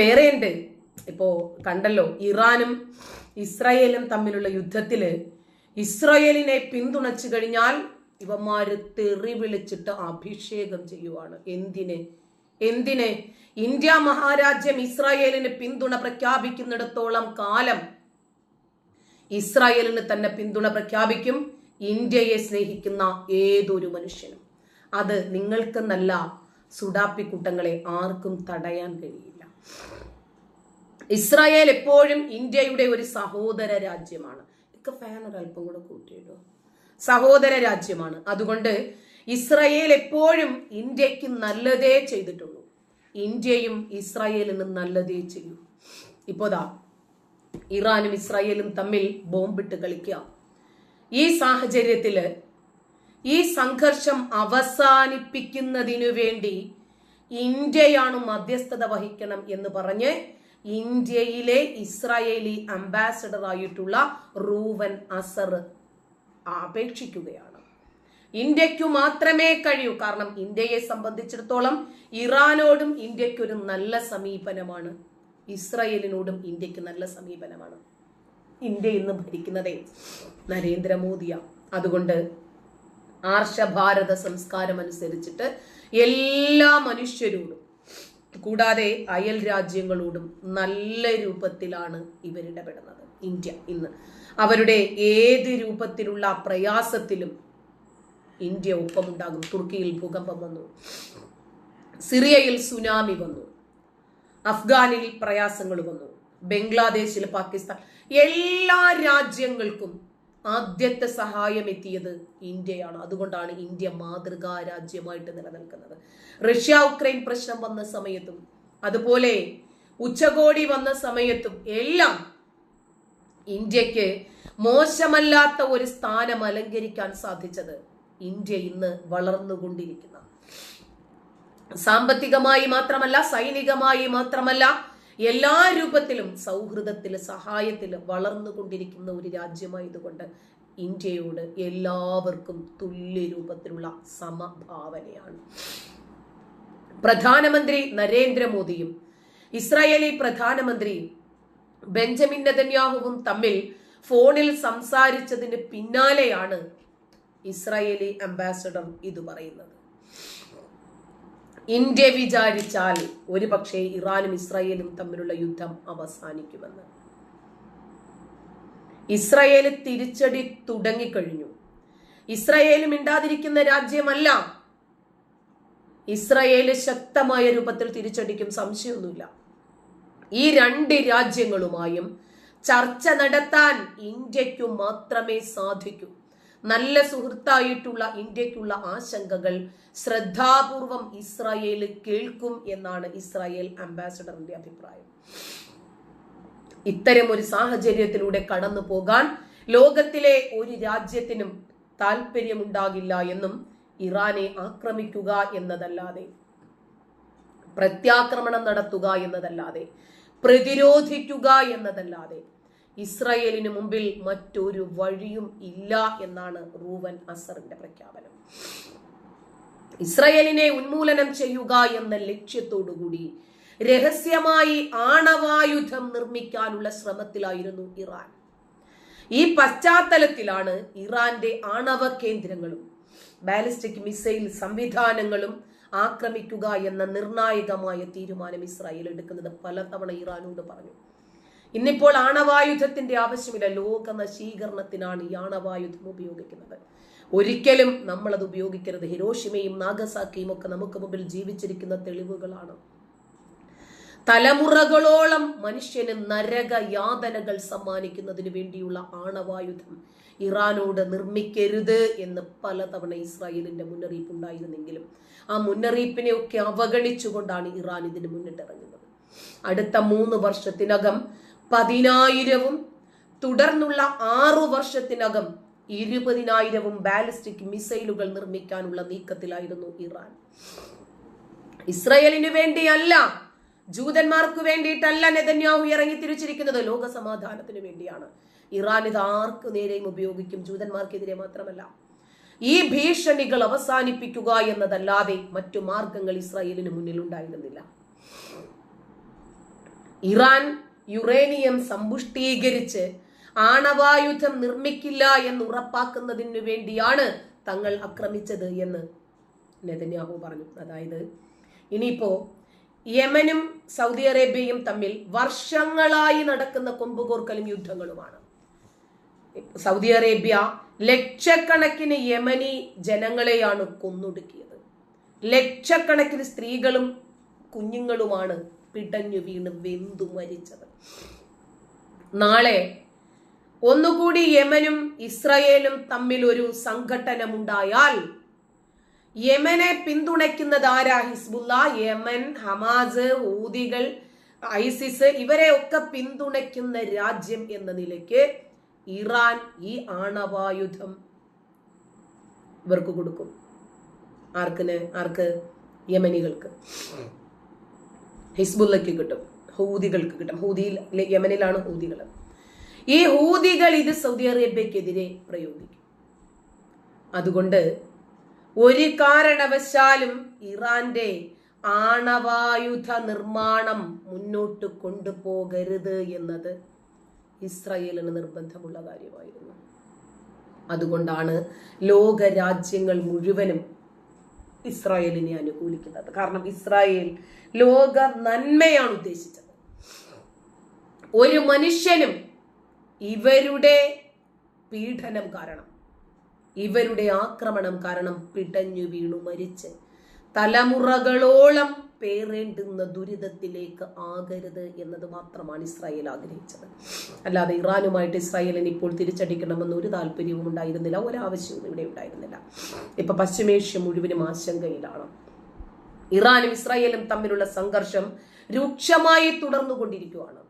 വേറെയുണ്ട്. ഇപ്പോ കണ്ടല്ലോ ഇറാനും ഇസ്രായേലും തമ്മിലുള്ള യുദ്ധത്തിൽ ഇസ്രായേലിനെ പിന്തുണച്ചു കഴിഞ്ഞാൽ ഇവന്മാര് തെറി വിളിച്ചിട്ട് അഭിഷേകം ചെയ്യുവാണ്. എന്തിന്? എന്തിന്? ഇന്ത്യ മഹാരാജ്യം ഇസ്രായേലിന് പിന്തുണ പ്രഖ്യാപിക്കുന്നിടത്തോളം കാലം ഇസ്രായേലിന് തന്നെ പിന്തുണ പ്രഖ്യാപിക്കും ഇന്ത്യയെ സ്നേഹിക്കുന്ന ഏതൊരു മനുഷ്യനും. അത് നിങ്ങൾക്കെന്നല്ല സുഡാപ്പിക്കൂട്ടങ്ങളെ ആർക്കും തടയാൻ കഴിയില്ല. ഇസ്രായേൽ എപ്പോഴും ഇന്ത്യയുടെ ഒരു സഹോദര രാജ്യമാണ്. ഒക്കെ ഫാൻ ഒരല്പം കൂടെ കൂട്ടിയിട്ടോ? സഹോദര രാജ്യമാണ്. അതുകൊണ്ട് ഇസ്രായേൽ എപ്പോഴും ഇന്ത്യയ്ക്ക് നല്ലതേ ചെയ്തിട്ടുള്ളൂ. ഇന്ത്യയും ഇസ്രായേലിന് നല്ലതേ ചെയ്യൂ. ഇപ്പോതാ ഇറാനും ഇസ്രായേലും തമ്മിൽ ബോംബിട്ട് കളിക്കുക. ഈ സാഹചര്യത്തിൽ ഈ സംഘർഷം അവസാനിപ്പിക്കുന്നതിനു വേണ്ടി ഇന്ത്യയാണ് മധ്യസ്ഥത വഹിക്കണം എന്ന് പറഞ്ഞ് ഇന്ത്യയിലെ ഇസ്രായേലി അംബാസഡർ ആയിട്ടുള്ള റൂവൻ അസർ അപേക്ഷിക്കുകയാണ്. ഇന്ത്യക്കു മാത്രമേ കഴിയൂ. കാരണം ഇന്ത്യയെ സംബന്ധിച്ചിടത്തോളം ഇറാനോടും ഇന്ത്യക്കൊരു നല്ല സമീപനമാണ്. ഇസ്രായേലിനോടും ഇന്ത്യയ്ക്ക് നല്ല സമീപനമാണ്. ഇന്ത്യ ഇന്ന് ഭരിക്കുന്നതേ നരേന്ദ്രമോദിയാണ് അതുകൊണ്ട് ആർഷഭാരത സംസ്കാരം അനുസരിച്ചിട്ട് എല്ലാ മനുഷ്യരോടും കൂടാതെ അയൽ രാജ്യങ്ങളോടും നല്ല രൂപത്തിലാണ് ഇവരിടപെടുന്നത്. ഇന്ത്യ ഇന്ന്. അവരുടെ ഏത് രൂപത്തിലുള്ള പ്രയാസത്തിലും ഇന്ത്യ ഒപ്പമുണ്ടാകും. തുർക്കിയിൽ ഭൂകമ്പം വന്നു. സിറിയയിൽ സുനാമി വന്നു. അഫ്ഗാനിൽ പ്രയാസങ്ങൾ വന്നു. ബംഗ്ലാദേശിൽ പാകിസ്ഥാൻ. എല്ലാ രാജ്യങ്ങൾക്കും ആദ്യത്തെ സഹായം എത്തിയത് ഇന്ത്യയാണ്. അതുകൊണ്ടാണ് ഇന്ത്യ മാതൃകാ രാജ്യമായിട്ട് നിലനിൽക്കുന്നത്. റഷ്യ ഉക്രൈൻ പ്രശ്നം വന്ന സമയത്തും അതുപോലെ ഉച്ചകോടി വന്ന സമയത്തും എല്ലാം ഇന്ത്യയ്ക്ക് മോശമല്ലാത്ത ഒരു സ്ഥാനം അലങ്കരിക്കാൻ സാധിച്ചത് ഇന്ത്യ ഇന്ന് വളർന്നുകൊണ്ടിരിക്കുന്ന. സാമ്പത്തികമായി മാത്രമല്ല സൈനികമായി മാത്രമല്ല എല്ലാ രൂപത്തിലും സൗഹൃദത്തിൽ സഹായത്തിൽ വളർന്നുകൊണ്ടിരിക്കുന്ന ഒരു രാജ്യമായതുകൊണ്ട് ഇന്ത്യയോട് എല്ലാവർക്കും തുല്യ രൂപത്തിലുള്ള സമഭാവനയാണ്. പ്രധാനമന്ത്രി നരേന്ദ്രമോദിയും ഇസ്രായേലി പ്രധാനമന്ത്രി ബെഞ്ചമിൻ നെതന്യാഹുവും തമ്മിൽ ഫോണിൽ സംസാരിച്ചതിന് പിന്നാലെയാണ് ഇസ്രായേലി അംബാസഡർ ഇത് പറയുന്നത്. ഇന്ത്യ വിചാരിച്ചാൽ ഒരു പക്ഷേ ഇറാനും ഇസ്രായേലും തമ്മിലുള്ള യുദ്ധം അവസാനിക്കുമെന്ന്. ഇസ്രായേൽ തിരിച്ചടി തുടങ്ങിക്കഴിഞ്ഞു. ഇസ്രായേൽ ഇണ്ടാതിരിക്കുന്ന രാജ്യമല്ല. ഇസ്രായേൽ ശക്തമായ രൂപത്തിൽ തിരിച്ചടിക്കും സംശയമൊന്നുമില്ല. ഈ രണ്ട് രാജ്യങ്ങളുമായും ചർച്ച നടത്താൻ ഇന്ത്യക്കു മാത്രമേ സാധിക്കൂ. നല്ല സുഹൃത്തായിട്ടുള്ള ഇന്ത്യക്കുള്ള ആശങ്കകൾ ശ്രദ്ധാപൂർവം ഇസ്രായേൽ കേൾക്കും എന്നാണ് ഇസ്രായേൽ അംബാസഡറിന്റെ അഭിപ്രായം. ഇത്തരം ഒരു സാഹചര്യത്തിലൂടെ കടന്നു പോകാൻ ലോകത്തിലെ ഒരു രാജ്യത്തിനും താല്പര്യമുണ്ടാകില്ല എന്നും ഇറാനെ ആക്രമിക്കുക എന്നതല്ലാതെ പ്രത്യാക്രമണം നടത്തുക എന്നതല്ലാതെ പ്രതിരോധിക്കുക എന്നതല്ലാതെ ഇസ്രായേലിന് മുമ്പിൽ മറ്റൊരു വഴിയും ഇല്ല എന്നാണ് റൂവൻ അസറിന്റെ പ്രഖ്യാപനം. ഇസ്രയേലിനെ ഉന്മൂലനം ചെയ്യുക എന്ന ലക്ഷ്യത്തോടുകൂടി രഹസ്യമായി ആണവായുധം നിർമ്മിക്കാനുള്ള ശ്രമത്തിലായിരുന്നു ഇറാൻ. ഈ പശ്ചാത്തലത്തിലാണ് ഇറാന്റെ ആണവ കേന്ദ്രങ്ങളും ബാലിസ്റ്റിക് മിസൈൽ സംവിധാനങ്ങളും ആക്രമിക്കുക എന്ന നിർണായകമായ തീരുമാനം ഇസ്രായേൽ എടുക്കുന്നത്. പലതവണ ഇറാനോട് പറഞ്ഞു. ഇന്നിപ്പോൾ ആണവായുധത്തിന്റെ ആവശ്യമില്ല. ലോക നശീകരണത്തിനാണ് ഈ ആണവായുധം ഉപയോഗിക്കുന്നത്. ഒരിക്കലും നമ്മൾ അത് ഉപയോഗിക്കരുത്. ഹിരോഷിമയും നാഗസാക്കിയും ഒക്കെ നമുക്ക് മുമ്പിൽ ജീവിച്ചിരിക്കുന്ന തെളിവുകളാണ്. തലമുറകളോളം മനുഷ്യന് നരക യാതനകൾ സമ്മാനിക്കുന്നതിന് വേണ്ടിയുള്ള ആണവായുധം ഇറാനോട് നിർമ്മിക്കരുത് എന്ന് പലതവണ ഇസ്രായേലിന്റെ മുന്നറിയിപ്പ് ഉണ്ടായിരുന്നെങ്കിലും ആ മുന്നറിയിപ്പിനെ ഒക്കെ അവഗണിച്ചുകൊണ്ടാണ് ഇറാൻ ഇതിന് മുന്നിട്ടിറങ്ങുന്നത്. അടുത്ത മൂന്ന് വർഷത്തിനകം പതിനായിരവും തുടർന്നുള്ള ആറു വർഷത്തിനകം ഇരുപതിനായിരവും ബാലിസ്റ്റിക് മിസൈലുകൾ നിർമ്മിക്കാനുള്ള നീക്കത്തിലായിരുന്നു ഇറാൻ. ഇസ്രയേലിനു വേണ്ടിയല്ല ജൂതന്മാർക്ക് വേണ്ടിയിട്ടല്ല നെതന്യാഹു ഇറങ്ങി തിരിച്ചിരിക്കുന്നത്. ലോക സമാധാനത്തിന് വേണ്ടിയാണ്. ഇറാൻ ഇത് ആർക്ക് നേരെയും ഉപയോഗിക്കും? ജൂതന്മാർക്കെതിരെ മാത്രമല്ല. ഈ ഭീഷണികൾ അവസാനിപ്പിക്കുക എന്നതല്ലാതെ മറ്റു മാർഗങ്ങൾ ഇസ്രായേലിന് മുന്നിൽ ഉണ്ടായിരുന്നില്ല ഇറാൻ യുറേനിയം സമ്പുഷ്ടീകരിച്ച് ആണവായുധം നിർമ്മിക്കില്ല എന്ന് ഉറപ്പാക്കുന്നതിനു വേണ്ടിയാണ് തങ്ങൾ ആക്രമിച്ചത് എന്ന് നെതന്യാഹു പറഞ്ഞു. അതായത് ഇനിയിപ്പോ യമനും സൗദി അറേബ്യയും തമ്മിൽ വർഷങ്ങളായി നടക്കുന്ന കൊമ്പുകോർക്കലും യുദ്ധങ്ങളുമാണ്. സൗദി അറേബ്യ ലക്ഷക്കണക്കിന് യമനി ജനങ്ങളെയാണ് കൊന്നൊടുക്കിയത്. ലക്ഷക്കണക്കിന് സ്ത്രീകളും കുഞ്ഞുങ്ങളുമാണ് പിടഞ്ഞു വീണ് വെന്തു മരിച്ചത്. നാളെ ഒന്നുകൂടി യമനും ഇസ്രയേലും തമ്മിൽ ഒരു സംഘട്ടനമുണ്ടായാൽ യമനെ പിന്തുണയ്ക്കുന്നത് ആരാ? ഹിസ്ബുല്ല യമൻ ഹമാസ് ഊദികൾ ഐസിസ് ഇവരെ ഒക്കെ പിന്തുണയ്ക്കുന്ന രാജ്യം എന്ന നിലയ്ക്ക് ഇറാൻ ഈ ആണവായുധം ഇവർക്ക് കൊടുക്കും. ആർക്കിന് ആർക്ക്? യമനികൾക്ക്. ഹിസ്ബുല്ലയ്ക്ക് കിട്ടും. ഹൂദികൾക്ക് കിട്ടും. ഹൂദിയിൽ യമനിലാണ് ഹൂദികൾ ഈ ഹൂദികൾ ഇത് സൗദി അറേബ്യക്കെതിരെ പ്രയോഗിക്കും. അതുകൊണ്ട് ഒരു കാരണവശാലും ഇറാന്റെ ആണവായുധ നിർമ്മാണം മുന്നോട്ട് കൊണ്ടുപോകരുത് എന്നത് ഇസ്രയേലിന് നിർബന്ധമുള്ള കാര്യമായിരുന്നു. അതുകൊണ്ടാണ് ലോക രാജ്യങ്ങൾ മുഴുവനും ഇസ്രായേലിനെ അനുകൂലിക്കുന്നത്. കാരണം ഇസ്രായേൽ ലോക നന്മയാണ് ഉദ്ദേശിച്ചത്. ഒരു മനുഷ്യനും ഇവരുടെ പീഡനം കാരണം ഇവരുടെ ആക്രമണം കാരണം പിടഞ്ഞു വീണു മരിച്ച്. തലമുറകളോളം പേരേണ്ടുന്ന ദുരിതത്തിലേക്ക് ആകരുത് എന്നത് മാത്രമാണ് ഇസ്രായേൽ ആഗ്രഹിച്ചത്. അല്ലാതെ ഇറാനുമായിട്ട് ഇസ്രായേലിന് ഇപ്പോൾ തിരിച്ചടിക്കണമെന്ന് ഒരു താല്പര്യവും ഉണ്ടായിരുന്നില്ല ഒരാവശ്യവും ഇവിടെ ഉണ്ടായിരുന്നില്ല. ഇപ്പൊ പശ്ചിമേഷ്യ മുഴുവനും ആശങ്കയിലാണ്. ഇറാനും ഇസ്രായേലും തമ്മിലുള്ള സംഘർഷം രൂക്ഷമായി തുടർന്നുകൊണ്ടിരിക്കുകയാണ്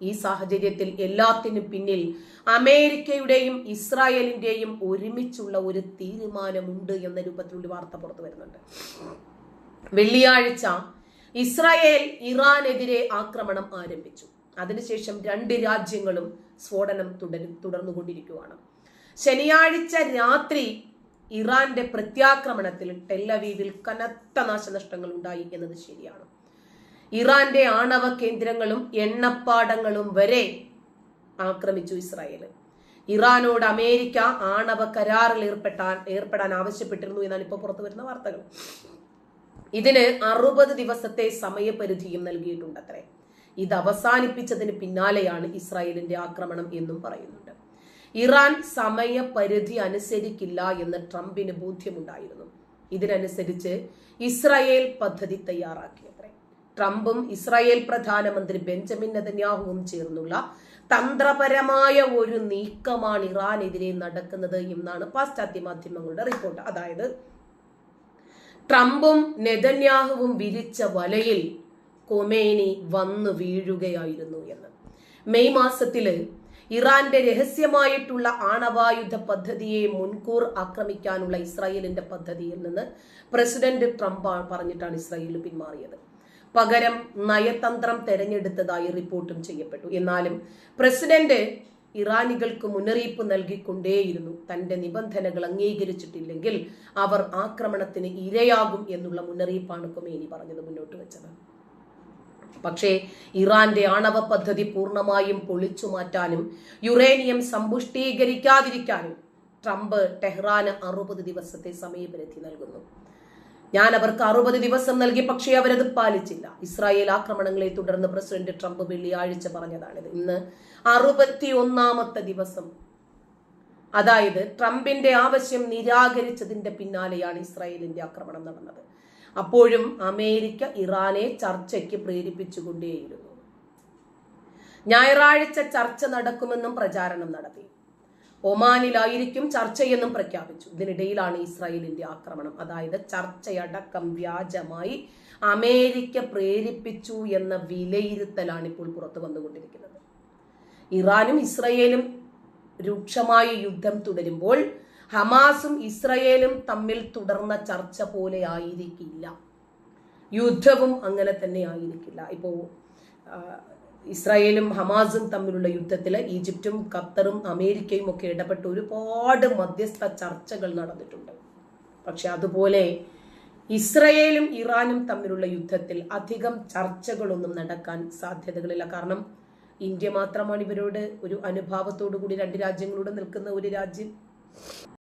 ഈ സാഹചര്യത്തിൽ എല്ലാത്തിനും പിന്നിൽ അമേരിക്കയുടെയും ഇസ്രായേലിന്റെയും ഒരുമിച്ചുള്ള ഒരു തീരുമാനമുണ്ട് എന്ന രൂപത്തിലുള്ള വാർത്ത പുറത്തു വരുന്നുണ്ട്. വെള്ളിയാഴ്ച ഇസ്രായേൽ ഇറാനെതിരെ ആക്രമണം ആരംഭിച്ചു. അതിനുശേഷം രണ്ട് രാജ്യങ്ങളും സ്ഫോടനം തുടരും തുടർന്നുകൊണ്ടിരിക്കുകയാണ് ശനിയാഴ്ച രാത്രി ഇറാന്റെ പ്രത്യാക്രമണത്തിൽ ടെല്ലവീവിൽ കനത്ത നാശനഷ്ടങ്ങൾ ഉണ്ടായി എന്നത് ശരിയാണ്. ഇറാന്റെ ആണവ കേന്ദ്രങ്ങളും എണ്ണപ്പാടങ്ങളും വരെ ആക്രമിച്ചു ഇസ്രായേൽ ഇറാനോട് അമേരിക്ക ആണവ കരാറിൽ ഏർപ്പെട്ടാൻ ഏർപ്പെടാൻ ആവശ്യപ്പെട്ടിരുന്നു എന്നാണ് ഇപ്പോൾ പുറത്തു വരുന്ന വാർത്തകൾ. ഇതിന് അറുപത് ദിവസത്തെ സമയപരിധിയും നൽകിയിട്ടുണ്ട് അത്രേ ഇത് അവസാനിപ്പിച്ചതിന് പിന്നാലെയാണ് ഇസ്രായേലിന്റെ ആക്രമണം എന്നും പറയുന്നുണ്ട്. ഇറാൻ സമയപരിധി അനുസരിക്കില്ല എന്ന് ട്രംപിന് ബോധ്യമുണ്ടായിരുന്നു. ഇതിനനുസരിച്ച് ഇസ്രായേൽ പദ്ധതി തയ്യാറാക്കിയത്രേ ട്രംപും ഇസ്രായേൽ പ്രധാനമന്ത്രി ബെഞ്ചമിൻ നെതന്യാഹുവും ചേർന്നുള്ള തന്ത്രപരമായ ഒരു നീക്കമാണ് ഇറാനെതിരെ നടക്കുന്നത് എന്നാണ് പാശ്ചാത്യ മാധ്യമങ്ങളുടെ റിപ്പോർട്ട്. അതായത് ട്രംപും നെതന്യാഹുവും വിരിച്ച വലയിൽ കൊമേനി വന്നു വീഴുകയായിരുന്നു എന്ന്. മെയ് മാസത്തിൽ ഇറാന്റെ രഹസ്യമായിട്ടുള്ള ആണവായുധ പദ്ധതിയെ മുൻകൂർ ആക്രമിക്കാനുള്ള ഇസ്രായേലിന്റെ പദ്ധതിയിൽ നിന്ന് പ്രസിഡന്റ് ട്രംപ് പറഞ്ഞിട്ടാണ് ഇസ്രായേൽ പിന്മാറിയത്. പകരം നയതന്ത്രം തെരഞ്ഞെടുത്തതായി റിപ്പോർട്ടും ചെയ്യപ്പെട്ടു. എന്നാലും പ്രസിഡന്റ് ഇറാനികൾക്ക് മുന്നറിയിപ്പ് നൽകിക്കൊണ്ടേയിരുന്നു. തന്റെ നിബന്ധനകൾ അംഗീകരിച്ചിട്ടില്ലെങ്കിൽ അവർ ആക്രമണത്തിന് ഇരയാകും എന്നുള്ള മുന്നറിയിപ്പാണ് കൊമേനി പറഞ്ഞത് മുന്നോട്ട് വെച്ചത്. പക്ഷേ ഇറാന്റെ ആണവ പദ്ധതി പൂർണമായും പൊളിച്ചു മാറ്റാനും യുറേനിയം സമ്പുഷ്ടീകരിക്കാതിരിക്കാനും ട്രംപ് ടെഹ്റാന് അറുപത് ദിവസത്തെ സമയപരിധി നൽകുന്നു. ഞാൻ അവർക്ക് അറുപത് ദിവസം നൽകി പക്ഷേ അവരത് പാലിച്ചില്ല. ഇസ്രായേൽ ആക്രമണങ്ങളെ തുടർന്ന് പ്രസിഡന്റ് ട്രംപ് വെള്ളിയാഴ്ച പറഞ്ഞതാണിത്. ഇന്ന് അറുപത്തി ഒന്നാമത്തെ ദിവസം. അതായത് ട്രംപിന്റെ ആവശ്യം നിരാകരിച്ചതിന്റെ പിന്നാലെയാണ് ഇസ്രായേലിന്റെ ആക്രമണം നടന്നത്. അപ്പോഴും അമേരിക്ക ഇറാനെ ചർച്ചയ്ക്ക് പ്രേരിപ്പിച്ചുകൊണ്ടേയിരുന്നു. ഞായറാഴ്ച ചർച്ച നടക്കുമെന്നും പ്രചാരണം നടത്തി. ഒമാനിലായിരിക്കും ചർച്ചയെന്നും പ്രഖ്യാപിച്ചു. ഇതിനിടയിലാണ് ഇസ്രായേലിന്റെ ആക്രമണം. അതായത് ചർച്ചയടക്കം വ്യാജമായി അമേരിക്ക പ്രേരിപ്പിച്ചു എന്ന വിലയിരുത്തലാണ് ഇപ്പോൾ പുറത്തു വന്നുകൊണ്ടിരിക്കുന്നത്. ഇറാനും ഇസ്രയേലും രൂക്ഷമായ യുദ്ധം തുടരുമ്പോൾ ഹമാസും ഇസ്രയേലും തമ്മിൽ തുടർന്ന ചർച്ച പോലെ ആയിരിക്കില്ല. യുദ്ധവും അങ്ങനെ തന്നെ ആയിരിക്കില്ല. ഇപ്പോൾ ഇസ്രായേലും ഹമാസും തമ്മിലുള്ള യുദ്ധത്തിൽ ഈജിപ്തും ഖത്തറും അമേരിക്കയും ഒക്കെ ഇടപെട്ട് ഒരുപാട് മധ്യസ്ഥ ചർച്ചകൾ നടന്നിട്ടുണ്ട്. പക്ഷെ അതുപോലെ ഇസ്രയേലും ഇറാനും തമ്മിലുള്ള യുദ്ധത്തിൽ അധികം ചർച്ചകളൊന്നും നടക്കാൻ സാധ്യതകളില്ല. കാരണം ഇന്ത്യ മാത്രമാണ് ഇവരോട് ഒരു അനുഭാവത്തോടു കൂടി രണ്ട് രാജ്യങ്ങളോട് നിൽക്കുന്ന ഒരു രാജ്യം.